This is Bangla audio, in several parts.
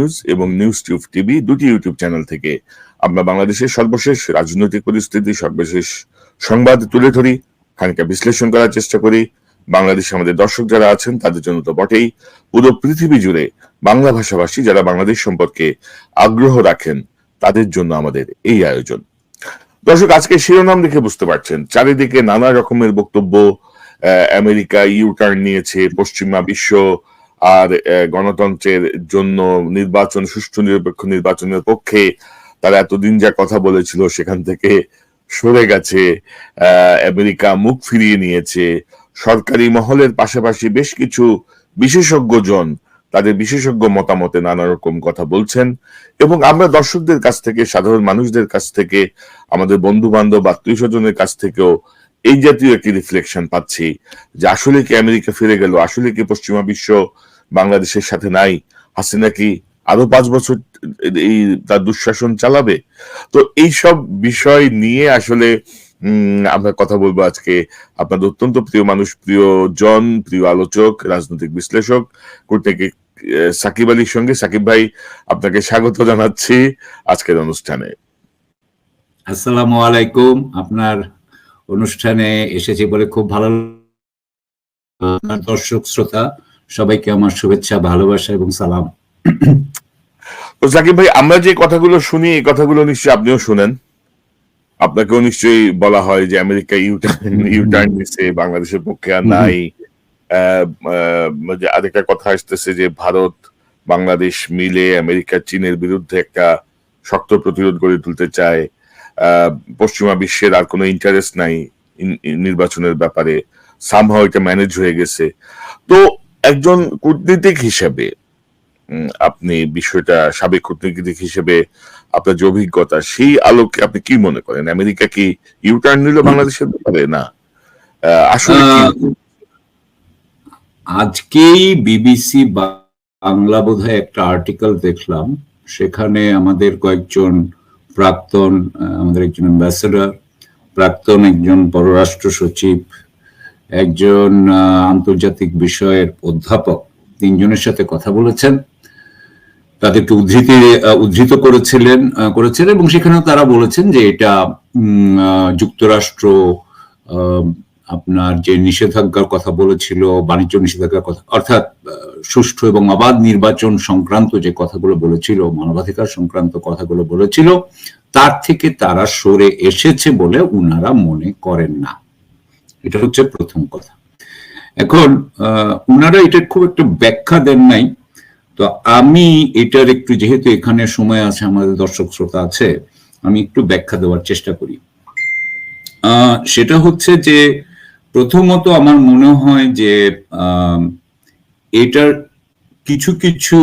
নিউজ এবং নিউজ টিউব টিভি দুটি ইউটিউব চ্যানেল থেকে। আমরা বাংলাদেশের সর্বশেষ রাজনৈতিক পরিস্থিতি, সর্বশেষ সংবাদ তুলে ধরি, খানিকটা বিশ্লেষণ করার চেষ্টা করি। বাংলাদেশে আমাদের দর্শক যারা আছেন, তাদের জন্য তো বটেই। পুরো পৃথিবী জুড়ে বাংলা ভাষাভাষী যারা বাংলাদেশ সম্পর্কে আগ্রহ রাখেন, তাদের জন্য আমাদের এই আয়োজন। দর্শক, আজকে শিরোনাম দেখে বুঝতে পারছেন, চারিদিকে নানা রকমের বক্তব্য আমেরিকা ইউটার্ন নিয়েছে, পশ্চিমা বিশ্ব আর গণতন্ত্রের জন্য নির্বাচন, সুষ্ঠু, নিরপেক্ষ নির্বাচনের পক্ষে তারা এতদিন যা কথা বলেছিল সেখান থেকে সরে গেছে। আমেরিকা মুখ ফিরিয়ে নিয়েছে। সরকারি মহলের পাশাপাশি বেশ কিছু বিশেষজ্ঞজন তাদের বিশেষজ্ঞ মতামতে নানা রকম কথা বলছেন এবং আমরা দর্শকদের কাছ থেকে, সাধারণ মানুষদের কাছ থেকে, আমাদের বন্ধু বান্ধব আত্মীয় স্বজনের কাছ থেকেও এই জাতীয় একটি রিফ্লেকশন পাচ্ছি যে আসলে কি আমেরিকা ফিরে গেল? আসলে কি পশ্চিমা বিশ্ব বাংলাদেশের সাথে নাই। হাসিনা কি আরও পাঁচ বছর এই তার দুঃশাসন চালাবে? তো এই সব বিষয় নিয়ে আসলে আমরা কথা বলব আজকে আপনাদের অত্যন্ত প্রিয় মানুষ, প্রিয় জন, প্রিয় আলোচক, রাজনৈতিক বিশ্লেষক, কূটনীতিক সাকিব আলীর সঙ্গে। সাকিব ভাই, আপনাকে স্বাগত জানাচ্ছি আজকের অনুষ্ঠানে। আসসালামু আলাইকুম। আপনার অনুষ্ঠানে এসেছি বলে খুব ভালো। দর্শক, শ্রোতা সবাইকে আমার শুভেচ্ছা ভালোবাসা এবং সালাম। তো সাকিব ভাই আমরা যে কথাগুলো শুনি এই কথাগুলো নিশ্চয়ই আপনিও শুনেন। আপনাকেও নিশ্চয়ই বলা হয় যে আমেরিকা ইউটার্ন ইউটার্ন নিছে বাংলাদেশের পক্ষে আর নাই। আরেকটা কথা আসতেছে যে ভারত বাংলাদেশ মিলে আমেরিকা চীনের বিরুদ্ধে একটা শক্ত প্রতিরোধ গড়ে তুলতে চায়। আহ, পশ্চিমা বিশ্বের আর কোনো ইন্টারেস্ট নাই নির্বাচনের ব্যাপারে। সামহাও এটা ম্যানেজ হয়ে গেছে। তো একজন কূটনীতিক হিসেবে আপনি বিষয়টা সাবেক কূটনীতিক হিসেবে, আপনার যে অভিজ্ঞতা, সেই আলোকে আপনি কি মনে করেন? আমেরিকা কি ইউটার্ন নিল বাংলাদেশের ব্যাপারে? না। আসলে আজকেই বিবিসি বাংলা বোধহয় একটা আর্টিকেল দেখলাম। সেখানে আমাদের কয়েকজন প্রাক্তন আমাদের একজন অ্যাম্বাসেডর প্রাক্তন একজন পররাষ্ট্র সচিব একজন আন্তর্জাতিক বিষয়ের অধ্যাপক, তিনজনের সাথে কথা বলেছেন। তাদেরকে উদ্ধৃতি উদ্ধৃত করেছিলেন করেছেন এবং সেখানে তারা বলেছেন যে এটা যুক্তরাষ্ট্র আপনার যে নিষেধাজ্ঞার কথা বলেছিল, বাণিজ্য নিষেধাজ্ঞার কথা, অর্থাৎ সুষ্ঠু এবং অবাধ নির্বাচন সংক্রান্ত যে কথাগুলো বলেছিল, মানবাধিকার সংক্রান্ত কথাগুলো বলেছিল, তার থেকে তারা সরে এসেছে বলে উনারা মনে করেন না। এটা হচ্ছে প্রথম কথা। এখন আহ, উনারা এটার খুব একটা ব্যাখ্যা দেন নাই। তো আমি এটার একটু যেহেতু এখানে সময় আছে আমাদের দর্শক শ্রোতা আছে আমি একটু ব্যাখ্যা দেওয়ার চেষ্টা করি। সেটা হচ্ছে যে প্রথমত আমার মনে হয় যে এটার কিছু কিছু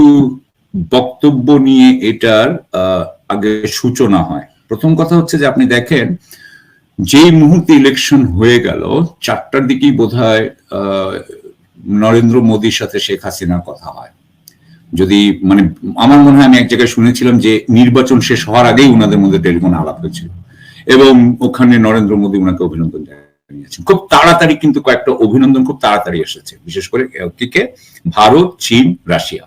বক্তব্য নিয়ে এটার আহ, আগে সূচনা হয়। প্রথম কথা হচ্ছে যে আপনি দেখেন যেই মুহূর্তে ইলেকশন হয়ে গেল, চারটার দিকেই বোধ হয় নরেন্দ্র মোদীর সাথে শেখ হাসিনার কথা হয়। যদি মানে আমার মনে হয় আমি এক জায়গায় শুনেছিলাম যে নির্বাচন শেষ হওয়ার আগেই উনাদের মধ্যে টেলিফোনে আলাপ হয়েছিল। এবং ওখানে নরেন্দ্র মোদী ওনাকে অভিনন্দন জানিয়েছেন। খুব তাড়াতাড়ি কিন্তু কয়েকটা অভিনন্দন খুব তাড়াতাড়ি এসেছে, বিশেষ করে কে ভারত, চীন, রাশিয়া।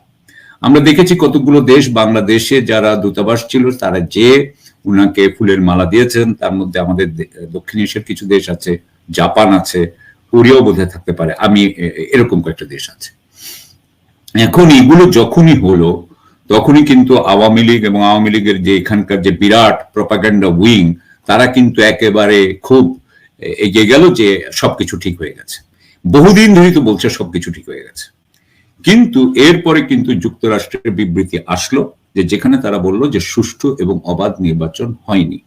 আমরা দেখেছি কতগুলো দেশ, বাংলাদেশে যারা দূতাবাস ছিল, তারা যে উনাকে ফুলের মালা দিয়েছেন। তার মধ্যে আমাদের দক্ষিণ এশিয়ার কিছু দেশ আছে, জাপান আছে কোরিয়াও বোধহয় থাকতে পারে। আমি এরকম কয়েকটা দেশ আছে। এখন এগুলো যখনই হলো, তখনই কিন্তু আওয়ামী লীগ এবং আওয়ামী লীগের যে এখানকার যে বিরাট প্রপাগান্ডা উইং তারা কিন্তু একেবারে খুব এগিয়ে গেল যে সবকিছু ঠিক হয়ে গেছে। বহুদিন ধরেই তো বলছে সবকিছু ঠিক হয়ে গেছে। কিন্তু এরপরে কিন্তু যুক্তরাষ্ট্রের বিবৃতি আসলো। যে যেখানে তারা বলল যে সুষ্ঠু এবং অবাধ নির্বাচন হয়নি।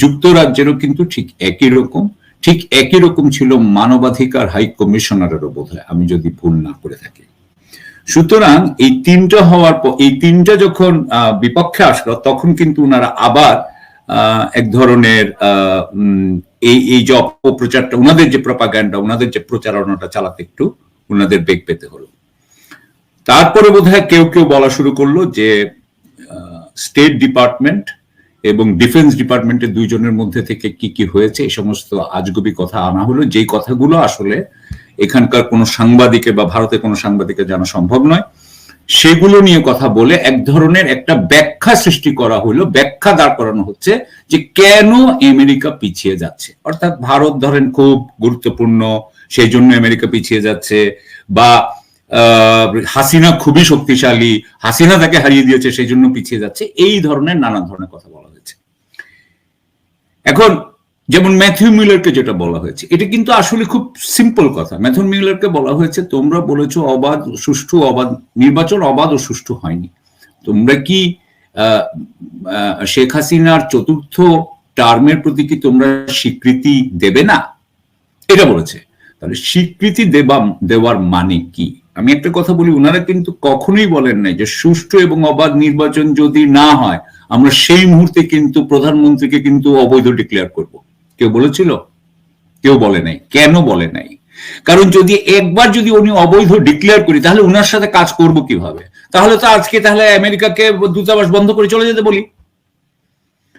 যুক্তরাজ্যেরও কিন্তু ঠিক একই রকম, ঠিক একই রকম ছিল মানবাধিকার হাই কমিশনারেরও বোধ আমি যদি ভুল না করে থাকি। সুতরাং এই তিনটা হওয়ার পর এই তিনটা যখন বিপক্ষে আসলো, তখন কিন্তু ওনারা আবার এক ধরনের এই এই যে অপপ্রচারটা ওনাদের যে প্রপাগান্ডা ওনাদের যে প্রচারণাটা চালাতে একটু ওনাদের বেগ পেতে হলো। তারপরে বোধহয় কেউ কেউ বলা শুরু করল যে স্টেট ডিপার্টমেন্ট এবং ডিফেন্স ডিপার্টমেন্টের দুইজনের মধ্যে থেকে কি কি হয়েছে এই সমস্ত আজগুবি কথা আনা হলো। যেই কথাগুলো আসলে এখানকার কোনো সাংবাদিকে বা ভারতের কোনো সাংবাদিকের জানা সম্ভব নয়, সেগুলো নিয়ে কথা বলে এক ধরনের একটা ব্যাখ্যা সৃষ্টি করা হলো। ব্যাখ্যা দাঁড় করানো হচ্ছে যে কেন আমেরিকা পিছিয়ে যাচ্ছে। অর্থাৎ ভারত ধরেন খুব গুরুত্বপূর্ণ, সেই জন্য আমেরিকা পিছিয়ে যাচ্ছে, বা হাসিনা খুবই শক্তিশালী, হাসিনা তাকে হারিয়ে দিয়েছে, সেই জন্য পিছিয়ে যাচ্ছে। এই ধরনের নানা ধরনের কথা বলা হয়েছে। এখন যেমন ম্যাথিউ মিলারকে যেটা বলা হয়েছে, এটা কিন্তু আসলে খুব সিম্পল কথা। ম্যাথিউ মিলারকে বলা হয়েছে, তোমরা বলেছ অবাধ সুষ্ঠু অবাধ নির্বাচন অবাধ ও সুষ্ঠু হয়নি। তোমরা কি শেখ হাসিনার চতুর্থ টার্মের প্রতি কি তোমরা স্বীকৃতি দেবে না? এটা বলেছে। তাহলে স্বীকৃতি দেবা দেওয়ার মানে কি? আমি একটা কথা বলি ওনারা কিন্তু কখনোই বলেন নাই যে সুষ্ঠু এবং অবাধ নির্বাচন যদি না হয়, আমরা সেই মুহূর্তে কিন্তু প্রধানমন্ত্রীকে কিন্তু অবৈধ ডিক্লেয়ার করব। কেউ বলেছিল? কেউ বলে নাই। কেন বলে নাই? কারণ যদি একবার যদি উনি অবৈধ ডিক্লেয়ার করি, তাহলে ওনার সাথে কাজ করব কীভাবে? তাহলে তো আজকে তাহলে আমেরিকাকে দূতাবাস বন্ধ করে চলে যেতে বলি।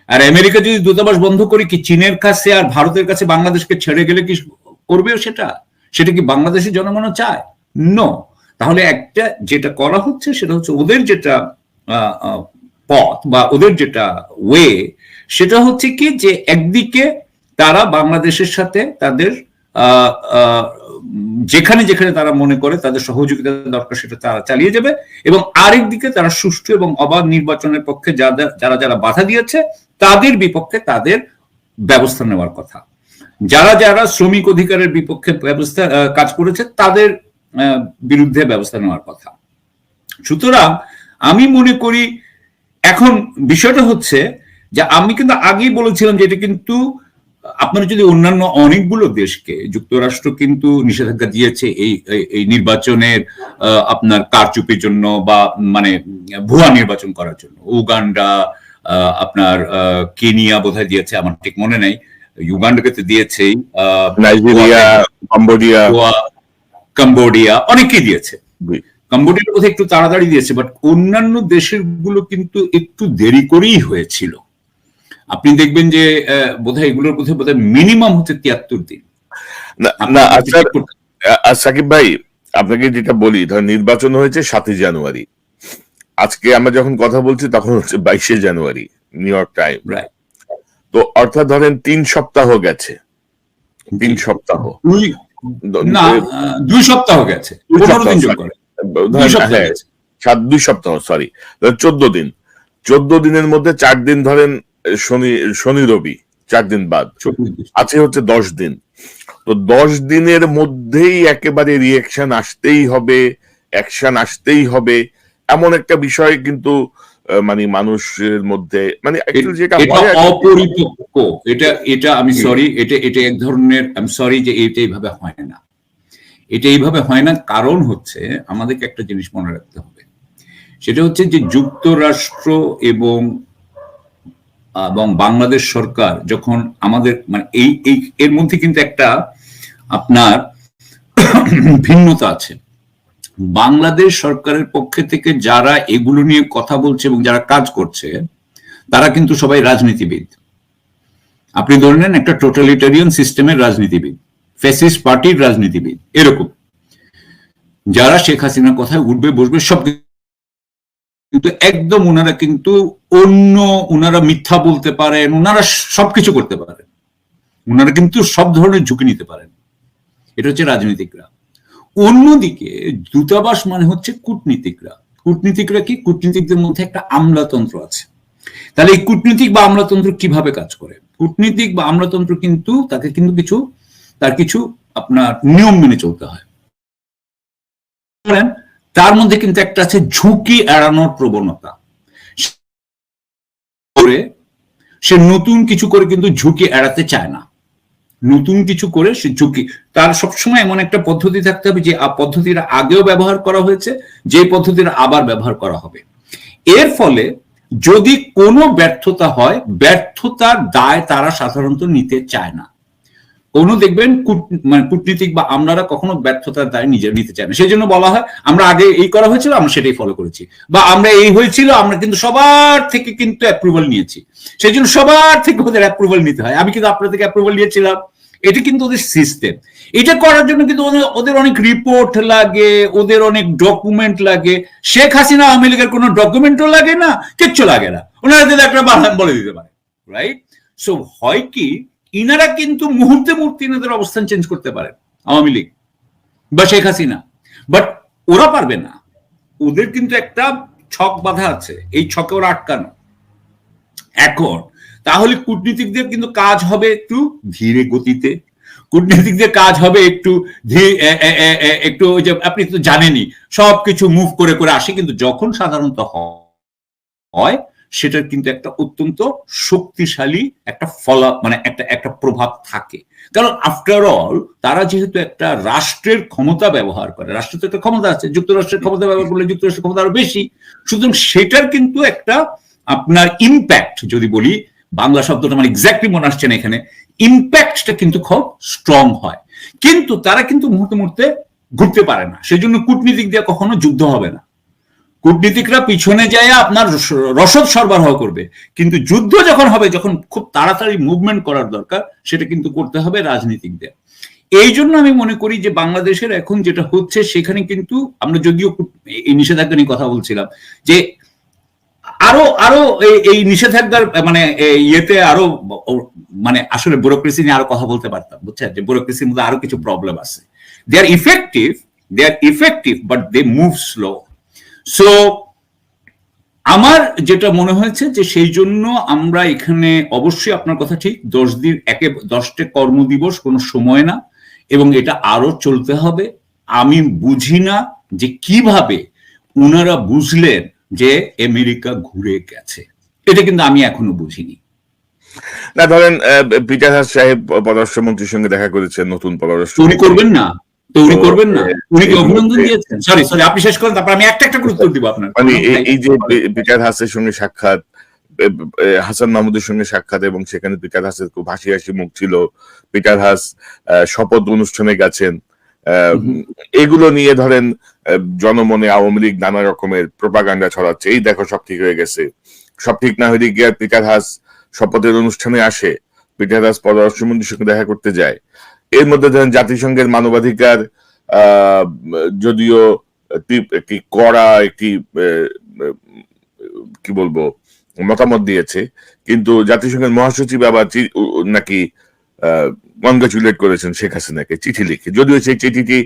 আর আমেরিকা যদি দূতাবাস বন্ধ করে, কি চীনের কাছে আর ভারতের কাছে বাংলাদেশকে ছেড়ে গেলে কি করবেও সেটা? সেটা কি বাংলাদেশের জনগণও চায়? নো তাহলে একটা যেটা করা হচ্ছে সেটা হচ্ছে ওদের যেটা পথ বা ওদের যেটা ওয়ে সেটা হচ্ছে কি যে একদিকে তারা বাংলাদেশের সাথে তাদের যেখানে যেখানে তারা মনে করে তাদের সহযোগিতা দরকার সেটা তারা চালিয়ে যাবে এবং আরেক দিকে তারা সুষ্ঠু এবং অবাধ নির্বাচনের পক্ষে যারা যারা যারা বাধা দিয়েছে তাদের বিপক্ষে তাদের ব্যবস্থা নেওয়ার কথা। যারা যারা শ্রমিক অধিকারের বিপক্ষে ব্যবস্থা কাজ করেছে তাদের বিরুদ্ধে ব্যবস্থা নেওয়ার কথা। সুতরাং আমি মনে করি এখন বিষয়টা হচ্ছে যে আমি কিন্তু আগেই বলেছিলাম যে এটা কিন্তু আপনারা যদি অন্যান্য অনেকগুলো দেশকে যুক্তরাষ্ট্র কিন্তু নিষেধাজ্ঞা দিয়েছে এই এই- নির্বাচনের আহ, আপনার কারচুপির জন্য বা মানে ভুয়া নির্বাচন করার জন্য। উগান্ডা আহ, আপনার আহ, কেনিয়া বোধহয় দিয়েছে আমার ঠিক মনে নেই। ইউগান্ডাকে তো দিয়েছেই নাইজেরিয়া কম্বোডিয়া। কম্বোডিয়া অনেকেই দিয়েছে। কম্বোডিয়ার বোধহয় একটু তাড়াতাড়ি দিয়েছে বাট অন্যান্য দেশেরগুলো কিন্তু একটু দেরি করেই হয়েছিল। আপনি দেখবেন যে বোধহয় এগুলোর বোধহয় বোধহয় মিনিমাম হচ্ছে তিয়াত্তর দিন। না আচ্ছা সাকিব ভাই আপনাকে যেটা বলি ধর নির্বাচন হয়েছে সাতই জানুয়ারি। আজকে আমরা যখন কথা বলছি তখন হচ্ছে বাইশে জানুয়ারি নিউ ইয়র্ক টাইম. তো অর্থাৎ ধরেন তিন সপ্তাহ গেছে। তিন সপ্তাহ। না দুই সপ্তাহ গেছে দিন যোগ করে। দুই সপ্তাহ হ্যাঁ, সাত দুই সপ্তাহ সরি চোদ্দ দিন। চোদ্দ দিনের মধ্যে চার দিন ধরেন শনি শনি রবি চার দিন বাদ। আছে হচ্ছে দশ দিন। তো দশ দিনের মধ্যেই একেবারে রিয়েকশন আসতেই হবে অ্যাকশন আসতেই হবে। এমন একটা বিষয় কিন্তু মানে মানুষের মধ্যে মানে যেটা অপরিপক্ক। এটা এটা আমি সরি এটা এটা এক ধরনের আমি সরি যে এটা এইভাবে হয় না। এটা এইভাবে হয় না কারণ হচ্ছে আমাদেরকে একটা জিনিস মনে রাখতে হবে। সেটা হচ্ছে যে যুক্তরাষ্ট্র এবং এবং বাংলাদেশ সরকার যখন আমাদের মানে এই এই এর মধ্যে কিন্তু একটা আপনার ভিন্নতা আছে। বাংলাদেশ সরকারের পক্ষে থেকে যারা এগুলো নিয়ে কথা বলছে এবং যারা কাজ করছে, তারা কিন্তু সবাই রাজনীতিবিদ। আপনি ধরে নেন একটা টোটালিটারিয়ান সিস্টেমের রাজনীতিবিদ ফেসিস্ট পার্টির রাজনীতিবিদ, এরকম। যারা শেখ হাসিনার কথায় উঠবে, বসবে, সব কিন্তু একদম ওনারা কিন্তু অন্য ওনারা মিথ্যা বলতে পারেন ওনারা সবকিছু করতে পারেন। ওনারা কিন্তু সব ধরনের ঝুঁকি নিতে পারেন। এটা হচ্ছে রাজনীতিকরা। অন্যদিকে দূতাবাস মানে হচ্ছে কূটনীতিকরা। কূটনীতিকরা কি? কূটনীতিকদের মধ্যে একটা আমলাতন্ত্র আছে। তাহলে এই কূটনীতিক বা আমলাতন্ত্র কীভাবে কাজ করে? কূটনীতিক বা আমলাতন্ত্র কিন্তু তাকে কিন্তু কিছু, তার কিছু আপনার নিয়ম মেনে চলতে হয়। তার মধ্যে কিন্তু একটা আছে ঝুঁকি এড়ানোর প্রবণতা। করে সে নতুন কিছু করে কিন্তু ঝুঁকি এড়াতে চায় না। নতুন কিছু করে সে ঝুঁকি। তার সবসময় এমন একটা পদ্ধতি থাকতে হবে যে পদ্ধতিটা আগেও ব্যবহার করা হয়েছে, যে পদ্ধতিটা আবার ব্যবহার করা হবে। এর ফলে যদি কোনো ব্যর্থতা হয়, ব্যর্থতার দায় তারা সাধারণত নিতে চায় না। কোনো দেখবেন মানে কূটনীতিক বা আমলারা কখনো ব্যর্থতার দায় নিজে নিতে চায় না। সেই জন্য বলা হয়, আমরা আগে এই করা হয়েছিল, আমরা সেটাই ফলো করেছি। বা আমরা এই হয়েছিল, আমরা কিন্তু সবার থেকে কিন্তু অ্যাপ্রুভাল নিয়েছি। সেই জন্য সবার থেকে ওদের অ্যাপ্রুভাল নিতে হয়। আমি কিন্তু আপনার থেকে অ্যাপ্রুভাল নিয়েছিলাম। এটা কিন্তু ওদের সিস্টেম এটা করার জন্য কিন্তু ওদের- অনেক রিপোর্ট লাগে, ওদের অনেক ডকুমেন্ট লাগে। শেখ হাসিনা আওয়ামী লীগের কোনো ডকুমেন্টও লাগে না, কিচ্ছু লাগে না। ওনারা যদি একটা বানান বলে দিতে পারে রাইট সো হয় কি, ইনারা কিন্তু মুহূর্তে মুহূর্তে ইনাদের অবস্থান চেঞ্জ করতে পারে, আওয়ামী লীগ বা শেখ হাসিনা। বাট ওরা পারবে না। ওদের কিন্তু একটা ছক বাধা আছে, এই ছকে ওরা আটকানো। এখন তাহলে কূটনীতিকদের কিন্তু কাজ হবে একটু ধীরে গতিতে। কূটনীতিকদের কাজ হবে একটু একটু ওই যে আপনি তো জানেনই, সবকিছু মুভ করে করে আসে। কিন্তু যখন সাধারণত হয়, সেটার কিন্তু একটা অত্যন্ত শক্তিশালী একটা ফলা মানে একটা একটা প্রভাব থাকে। কারণ আফটার অল তারা যেহেতু একটা রাষ্ট্রের ক্ষমতা ব্যবহার করে রাষ্ট্রের তো একটা ক্ষমতা আছে, যুক্তরাষ্ট্রের ক্ষমতা ব্যবহার করলে যুক্তরাষ্ট্রের ক্ষমতা আরও বেশি। সুতরাং সেটার কিন্তু একটা আপনার ইম্প্যাক্ট যদি বলি বাংলা শব্দটা মানে এক্স্যাক্টলি মনে আসছে না এখানে। ইম্প্যাক্টটা কিন্তু খুব স্ট্রং হয়। কিন্তু তারা কিন্তু মুহূর্তে মুহূর্তে ঘুরতে পারে না। সেই জন্য কূটনীতিক দিয়ে কখনো যুদ্ধ হবে না। কূটনীতিকরা পিছনে যায়, আপনার রসদ সরবরাহ করবে। কিন্তু যুদ্ধ যখন হবে, যখন খুব তাড়াতাড়ি মুভমেন্ট করার দরকার, সেটা কিন্তু করতে হবে রাজনীতিকদের। এই জন্য আমি মনে করি যে বাংলাদেশের এখন যেটা হচ্ছে, সেখানে কিন্তু আমরা যদিও এই নিষেধাজ্ঞা নিয়ে কথা বলছিলাম, যে আরও আরও এই- নিষেধাজ্ঞার মানে ইয়েতে আরও মানে আসলে ব্যুরোক্রেসি নিয়ে আরও কথা বলতে পারতাম, বুঝছেন? যে ব্যুরোক্রেসির মধ্যে আরও কিছু প্রবলেম আছে। They are effective they are effective but they move slow so আমার যেটা মনে হয়েছে যে সেই জন্য আমরা এখানে অবশ্যই আপনার কথা ঠিক, দশ দিন, একে, দশটা কর্মদিবস কোনো সময় না, এবং এটা আরও চলতে হবে। আমি বুঝি না যে কীভাবে উনারা বুঝলেন যে আমেরিকা ঘুরে গেছে। এটা কিন্তু আমি এখনও বুঝিনি। না ধরেন পিটার হাস সাহেব পররাষ্ট্রমন্ত্রীর সঙ্গে দেখা করেছেন নতুন পররাষ্ট্র উনি করবেন না? তো উনি করবেন না? উনি কি এই অভিনন্দন দিয়েছেন? সরি সরি আপনি শেষ করেন তারপর আমি একটা একটা করে উত্তর দিব আপনার। মানে এই- যে পিটার হাসের সঙ্গে সাক্ষাৎ হাসান মাহমুদের সঙ্গে সাক্ষাৎ এবং সেখানে পিটার হাসের খুব হাসি হাসি মুখ ছিল। পিটার হাস শপথ অনুষ্ঠানে গেছেন। আহ, এগুলো নিয়ে ধরেন জনমনে আওয়ামী লীগ নানা রকমের প্রপাগান্ডা ছড়াচ্ছে। এই দেখো সব ঠিক হয়ে গেছে। সব ঠিক না হলে গিয়ে পিটার হাস শপথের অনুষ্ঠানে আসে? পিটার হাস পররাষ্ট্রমন্ত্রীর সঙ্গে দেখা করতে যায়। এর মধ্যে ধরেন জাতিসংঘের মানবাধিকার যদিও একটি কড়া, একটি কি বলব, মতামত দিয়েছে। কিন্তু জাতিসংঘের মহাসচিব আবার নাকি কনগ্রাচুলেট করেছেন শেখ হাসিনাকে, চিঠি লিখে। যদিও সেই চিঠিটি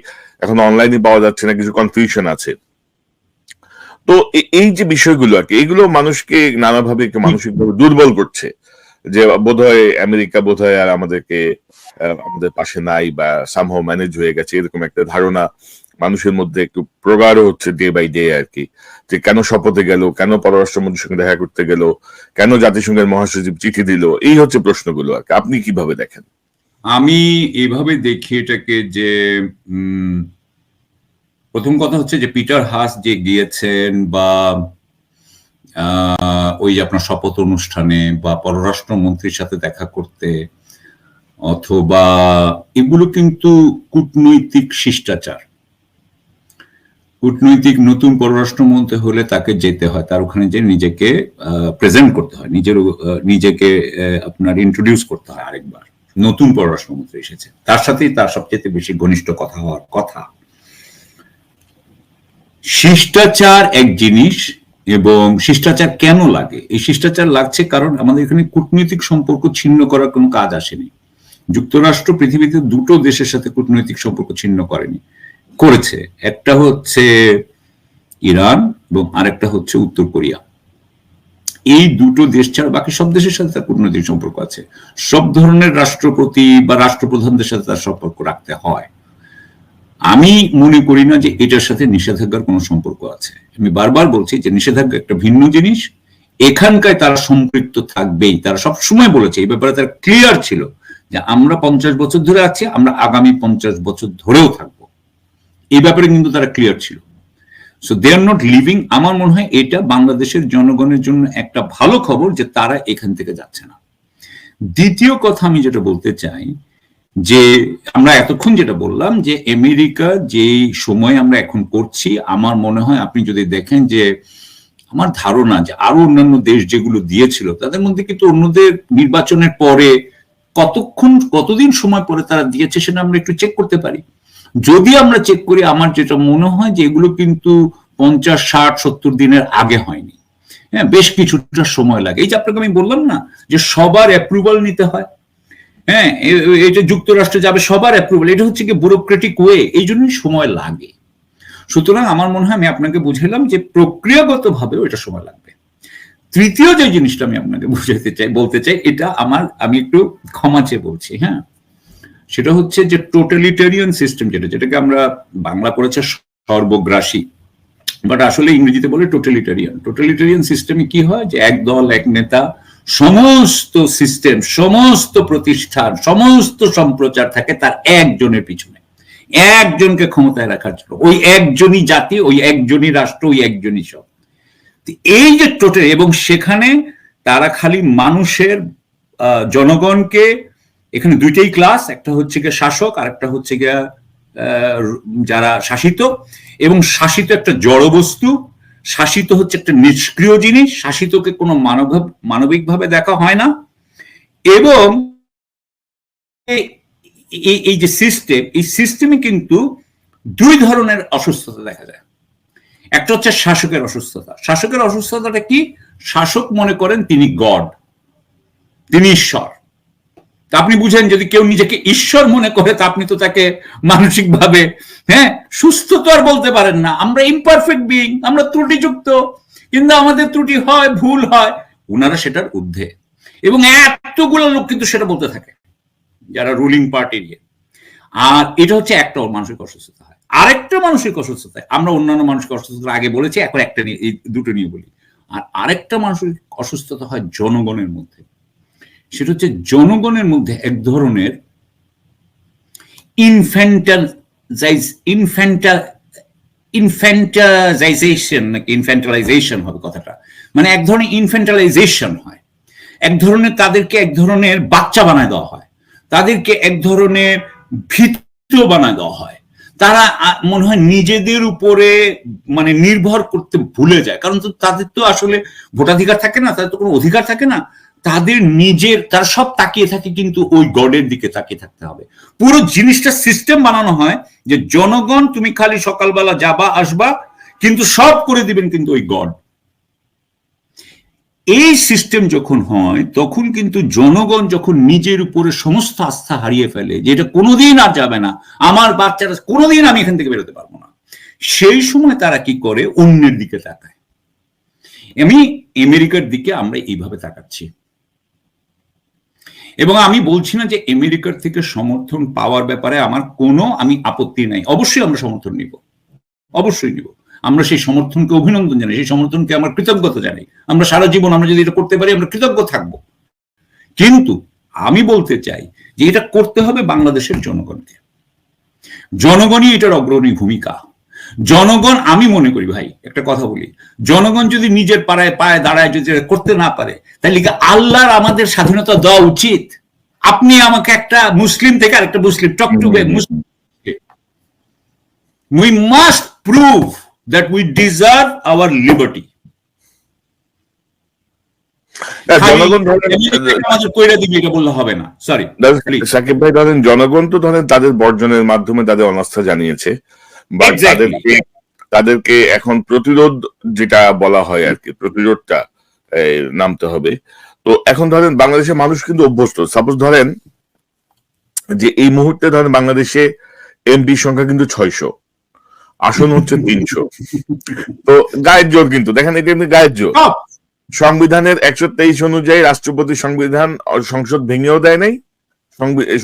এখন অনলাইনে পাওয়া যাচ্ছে না, কিছু কনফিউশন আছে। তো এই যে বিষয়গুলো আর কি, এগুলো মানুষকে নানাভাবে একটু মানসিকভাবে দুর্বল করছে। যে বোধহয় আমেরিকা বোধহয় আর আমাদেরকে আমাদের পাশে নাই বা সামহাও ম্যানেজ হয়ে গেছে, এরকম একটা ধারণা মানুষের মধ্যে একটু প্রগাঢ় হচ্ছে ডে বাই ডে আর কি। যে কেন শপথে গেল, কেন পররাষ্ট্রমন্ত্রীর সঙ্গে দেখা করতে গেল, কেন জাতিসংঘের মহাসচিব চিঠি দিল, এই হচ্ছে প্রশ্নগুলো আর কি। আপনি কীভাবে দেখেন? আমি এভাবে দেখি এটাকে যে প্রথম কথা হচ্ছে যে পিটার হাস যে গিয়েছেন বা ওই যে আপনার শপথ অনুষ্ঠানে বা পররাষ্ট্রমন্ত্রীর সাথে দেখা করতে অথবা এগুলো কিন্তু কূটনৈতিক শিষ্টাচার। কূটনৈতিক নতুন পররাষ্ট্রমন্ত্রী হলে তাকে যেতে হয়, তার ওখানে যে নিজেকে প্রেজেন্ট করতে হয়, নিজের নিজেকে আপনার ইন্ট্রোডিউস করতে হয় আরেকবার। নতুন পররাষ্ট্রমন্ত্রী এসেছে তার সাথেই তার সবচেয়ে বেশি ঘনিষ্ঠ কথা হওয়ার কথা। শিষ্টাচার এক জিনিস এবং শিষ্টাচার কেন লাগে? এই শিষ্টাচার লাগছে কারণ আমাদের এখানে কূটনৈতিক সম্পর্ক ছিন্ন করার কোনো কাজ আসেনি। যুক্তরাষ্ট্র পৃথিবীতে দুটো দেশের সাথে কূটনৈতিক সম্পর্ক ছিন্ন করেনি। করেছে। একটা হচ্ছে ইরান এবং আরেকটা হচ্ছে উত্তর কোরিয়া। এই দুটো দেশ ছাড়া বাকি সব দেশের সাথে তার কূটনৈতিক সম্পর্ক আছে। সব ধরনের রাষ্ট্রপতি বা রাষ্ট্রপ্রধানদের সাথে তার সম্পর্ক রাখতে হয়। আমি মনে করি না যে এটার সাথে নিষেধাজ্ঞার কোনো সম্পর্ক আছে। আমি বারবার বলছি যে নিষেধাজ্ঞা একটা ভিন্ন জিনিস। এখানকায় তারা সম্পৃক্ত থাকবেই। তারা সব সময় বলেছে, এই ব্যাপারে তারা ক্লিয়ার ছিল যে আমরা পঞ্চাশ বছর ধরে আছি, আমরা আগামী পঞ্চাশ বছর ধরেও থাকব। এই ব্যাপারে কিন্তু তারা ক্লিয়ার ছিল। So they are not living আমার মনে হয় এটা বাংলাদেশের জনগণের জন্য একটা ভালো খবর যে তারা এখান থেকে যাচ্ছে না। দ্বিতীয় কথা আমি যেটা বলতে চাই, যে আমরা এতক্ষণ যেটা বললাম যে আমেরিকা যে সময় আমরা এখন করছি আমার মনে হয় আপনি যদি দেখেন যে আমার ধারণা যে আরও অন্যান্য দেশ যেগুলো দিয়েছিল, তাদের মধ্যে কিন্তু অন্যদের নির্বাচনের পরে কতক্ষণ, কতদিন সময় পরে তারা দিয়েছে সেটা আমরা একটু চেক করতে পারি। যদি আমরা চেক করি, আমার যেটা মনে হয় যে এগুলো কিন্তু পঞ্চাশ, ষাট, সত্তর দিনের আগে হয়নি। হ্যাঁ বেশ কিছুটা সময় লাগে। এই যে আপনাকে আমি বললাম না যে সবার অ্যাপ্রুভাল নিতে হয়। হ্যাঁ এটা যুক্তরাষ্ট্রে যাবে সবার অ্যাপ্রুভাল এটা হচ্ছে কি ব্যুরোক্রেটিক ওয়ে এই জন্যই সময় লাগে। সুতরাং আমার মনে হয় আমি আপনাকে বুঝাইলাম যে প্রক্রিয়াগত ভাবেও এটা সময় লাগবে। তৃতীয় যে জিনিসটা আমি আপনাকে বুঝাতে চাই, বলতে চাই, এটা আমার, আমি একটু ক্ষমা চেয়ে বলছি হ্যাঁ। সেটা হচ্ছে যে টোটালিটেরিয়ান সিস্টেম যেটা, যেটাকে আমরা বাংলা করেছে সর্বগ্রাসী। বাট আসলে ইংরেজিতে বলে টোটালিটেরিয়ান টোটালিটেরিয়ান সিস্টেমে কি হয়? যে এক দল, এক নেতা, সমস্ত সিস্টেম সমস্ত প্রতিষ্ঠান, সমস্ত সম্প্রচার থাকে তার একজনের পিছনে। একজনকে ক্ষমতায় রাখার জন্য। ওই একজনই জাতি, ওই একজনই রাষ্ট্র, ওই একজনই সব। এই যে টোটাল এবং সেখানে তারা খালি মানুষের জনগণকে এখানে দুইটাই ক্লাস একটা হচ্ছে গিয়ে শাসক আর একটা হচ্ছে গিয়া যারা শাসিত। এবং শাসিত একটা জড়বস্তু শাসিত হচ্ছে একটা নিষ্ক্রিয় জিনিস, শাসিতকে কোনো মানব মানবিকভাবে দেখা হয় না। এবং এই যে সিস্টেম এই সিস্টেমে কিন্তু দুই ধরনের অসুস্থতা দেখা যায়। একটা হচ্ছে শাসকের অসুস্থতা। শাসকের অসুস্থতাটা কি? শাসক মনে করেন তিনি গড, তিনি ঈশ্বর। তা আপনি বুঝেন, যদি কেউ নিজেকে ঈশ্বর মনে করে, তা আপনি তো তাকে মানসিকভাবে হ্যাঁ সুস্থ তো আর বলতে পারেন না। আমরা ইমপারফেক্ট বিইং আমরা ত্রুটিযুক্ত, কিন্তু আমাদের ত্রুটি হয়, ভুল হয় ওনারা সেটার ঊর্ধ্বে। এবং এতগুলো লোক কিন্তু সেটা বলতে থাকে, যারা রুলিং পার্টির ইয়ে আর এটা হচ্ছে একটা মানসিক অসুস্থতা হয়। আরেকটা মানসিক অসুস্থতা। আমরা অন্যান্য মানসিক অসুস্থতা আগে বলেছি, এখন একটা নিয়ে, এই দুটো নিয়ে বলি। আর আরেকটা মানসিক অসুস্থতা হয় জনগণের মধ্যে। সেটা হচ্ছে জনগণের মধ্যে এক ধরনের ইনফ্যান্টালাইজেশন হবে কথাটা। মানে এক ধরনের ইনফ্যান্টালাইজেশন হয়। এক ধরনের তাদেরকে এক ধরনের বাচ্চা বানায় দেওয়া হয়। তাদেরকে এক ধরনের ভীত বানায় দেওয়া হয়। তারা মনে হয় নিজেদের উপরে মানে নির্ভর করতে ভুলে যায়। কারণ তো তাদের তো আসলে ভোটাধিকার থাকে না, তাদের তো কোনো অধিকার থাকে না। তাদের নিজের, তারা সব তাকিয়ে থাকে কিন্তু ওই গডের দিকে তাকিয়ে থাকতে হবে। পুরো জিনিসটা সিস্টেম বানানো হয় যে জনগণ, তুমি খালি সকালবেলা যাবা, আসবা, কিন্তু সব করে দিবেন কিন্তু ওই গড। এই সিস্টেম যখন হয়, তখন কিন্তু জনগণ যখন নিজের উপরে সমস্ত আস্থা হারিয়ে ফেলে যে এটা কোনোদিন আর যাবে না, আমার বাচ্চারা কোনোদিন আমি এখান থেকে বেরোতে পারব না, সেই সময় তারা কি করে? অন্যের দিকে তাকায়। আমি আমেরিকার দিকে আমরা এইভাবে তাকাচ্ছি। এবং আমি বলছি না যে আমেরিকার থেকে সমর্থন পাওয়ার ব্যাপারে আমার কোনো আমি আপত্তি নাই। অবশ্যই আমরা সমর্থন নিব। অবশ্যই নিব। আমরা সেই সমর্থনকে অভিনন্দন জানাই, সেই সমর্থনকে আমরা কৃতজ্ঞতা জানাই। আমরা সারা জীবন আমরা যদি এটা করতে পারি, আমরা কৃতজ্ঞ থাকব। কিন্তু আমি বলতে চাই যে এটা করতে হবে বাংলাদেশের জনগণকে। জনগণই এটার অগ্রণী ভূমিকা। জনগণ আমি মনে করি ভাই একটা কথা বলি জনগণ যদি নিজের পাড়ায় পায়ে দাঁড়ায় যদি করতে না পারে তাহলে কি আল্লাহর আমাদের স্বাধীনতা দেওয়া উচিত? আপনি আমাকে একটা মুসলিম থেকে আরেকটা মুসলিম টক টু মুসলিম বললে হবে না। Sorry Please. সাকিব ভাই ধরেন জনগণ তো ধরেন তাদের বর্জনের মাধ্যমে তাদের অনাস্থা জানিয়েছে। বা তাদেরকে তাদেরকে এখন প্রতিরোধ যেটা বলা হয় আর কি প্রতিরোধটা নামতে হবে। তো এখন ধরেন বাংলাদেশের মানুষ কিন্তু অভ্যস্ত। সাপোজ ধরেন যে এই মুহূর্তে ধরেন বাংলাদেশে এমপি সংখ্যা কিন্তু ছয়শো আসন হচ্ছে তিনশো। তো গায়ের জোর কিন্তু দেখেন এটা এমনি গায়ের জোর। সংবিধানের একশো তেইশ অনুযায়ী রাষ্ট্রপতি সংবিধান সংসদ ভেঙেও দেয় নাই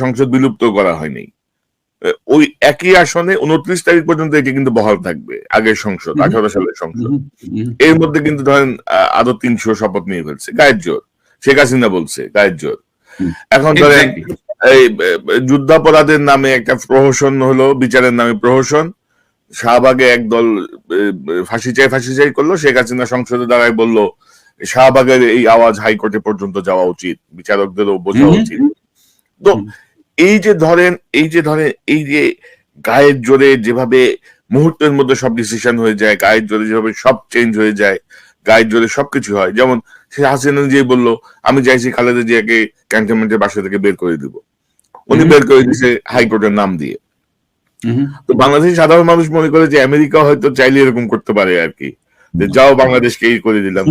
সংসদ বিলুপ্ত করা হয়নি ওই একই আসনে উনত্রিশ তারিখ পর্যন্ত এটি কিন্তু বহাল থাকবে আগের সংসদ আঠারো সালের সংসদ। এর মধ্যে কিন্তু ধরেন আরও তিনশো শপথ নিয়ে ফেলছে গায়ের জোর। শেখ হাসিনা বলছে গায়ের জোর। এখন ধরেন এই যুদ্ধাপরাধের নামে একটা প্রহসন হলো বিচারের নামে প্রহসন। শাহবাগে একদল ফাঁসি চাই ফাঁসি চাই করল শেখ হাসিনা সংসদে দাঁড়ায় বলল শাহবাগের এই আওয়াজ হাইকোর্টে পর্যন্ত যাওয়া উচিত বিচারকদেরও বোঝা উচিত। তো। এই যে ধরেন এই যে ধরেন এই যে গায়ের জোরে যেভাবে মুহূর্তের মধ্যে সব ডিসিশন হয়ে যায় গায়ের জোরে যেভাবে সব চেঞ্জ হয়ে যায় গাইড রোলে সবকিছু হয়। যেমন সে হাসিনা নিজেই বলল আমি চাইছি খালেদা জিয়াকে ক্যান্টনমেন্টের বাসা থেকে বের করে দিব। উনি বের করে দিছে হাইকোর্টের নাম দিয়ে। তো বাংলাদেশের সাধারণ মানুষ মনে করে যে আমেরিকা হয়তো চাইলে এরকম করতে পারে আর কি। যে যাও বাংলাদেশকে এই করে দিলাম।